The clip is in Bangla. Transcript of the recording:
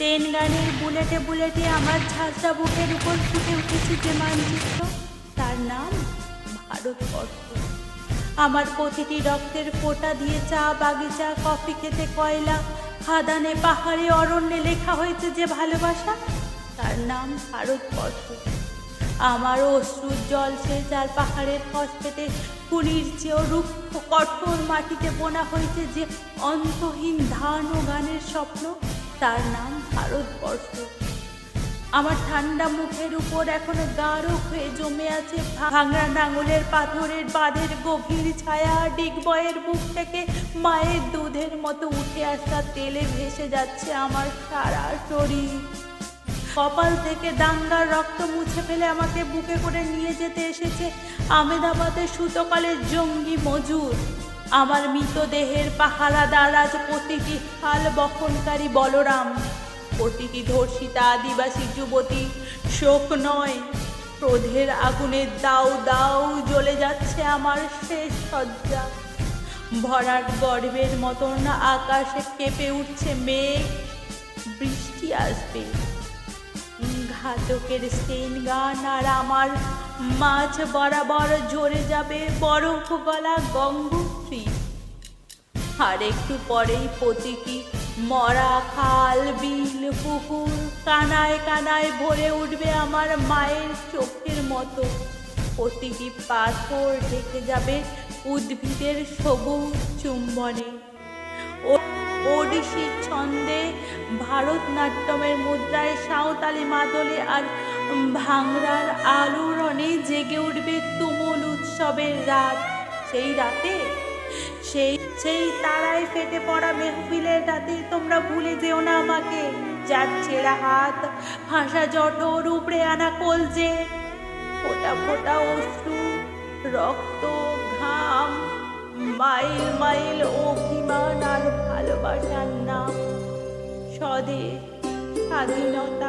স্টেন গানের বুলেটে বুলেটে আমার ঝাঁঝরা বুকের উপর ফুটে উঠেছে যে মানচিত্র। তার নাম ভারতবর্ষ। আমার প্রতিটি রক্তের ফোঁটা দিয়ে চা বাগিচা, কফি খেতে কয়লা, খাদানে পাহাড়ে অরণ্যে লেখা হয়েছে যে ভালোবাসা, তার নাম ভারতবর্ষ। আমার অশ্রুর জল সে যার পাহাড়ের ফসফেটে খুনির চেয়েও রুক্ষ, কঠোর মাটিতে বোনা হয়েছে যে অন্তহীন ধান ও গানের স্বপ্ন। তার নাম ভারতবর্ষ। আমার ঠান্ডা মুখের উপর এখনও গাঢ় হয়ে জমে আছে ভাঙা নাঙলের পাথরের বাঁধের গভীর ছায়া ডিগবয়ের বুক থেকে মায়ের দুধের মতো উঠে আসা তেলে ভেসে যাচ্ছে আমার সারা শরীর। কপাল থেকে দাঙ্গার রক্ত মুছে ফেলে আমাকে বুকে করে নিয়ে যেতে এসেছে আমেদাবাদের সুতকালের জঙ্গি মজুর। আমার মৃতদেহের পাহারাদার আজ প্রতিটি হাল বহনকারী বলরাম। প্রতিটি ধর্ষিতা আদিবাসী যুবতী। শোক নয়, ক্রোধের আগুনে দাউ দাও জ্বলে যাচ্ছে আমার শেষ সজ্জা ভরাট গর্বের মতন আকাশে কেঁপে উঠছে মেঘ। বৃষ্টি আসবে। ঘাতকের স্টেন গান আর আমার মাছ বরাবর ঝরে যাবে বরফ গলা গঙ্গোত্রী। আর একটু পরেই প্রতিটি মরা খাল, বিল, পুকুর কানায় কানায় ভরে উঠবে আমার মায়ের চোখের মতো। প্রতিটি পাথর ঢেকে যাবে উদ্ভিদের সবুজ চুম্বনে। ও- ওডিসির ছন্দে ভারতনাট্যমের মুদ্রায় সাঁওতালি মাদলে আর ভাংরার আলোড়নে জেগে উঠবে তুমুল উৎসবের রাত। সেই রাতে, সেই সেই তারায় ফেটে পড়া মেহফিলের রাতে তোমরা ভুলে যেও না আমাকে। যার ছেঁড়া হাত ভাষা জঠর উপড়ে আনা কলজে, ফোটা ফোটা অশ্রু, রক্ত, ঘাম, মাইল মাইল অভিমান আর ভালোবাসার নাম। স্বদেশ স্বাধীনতা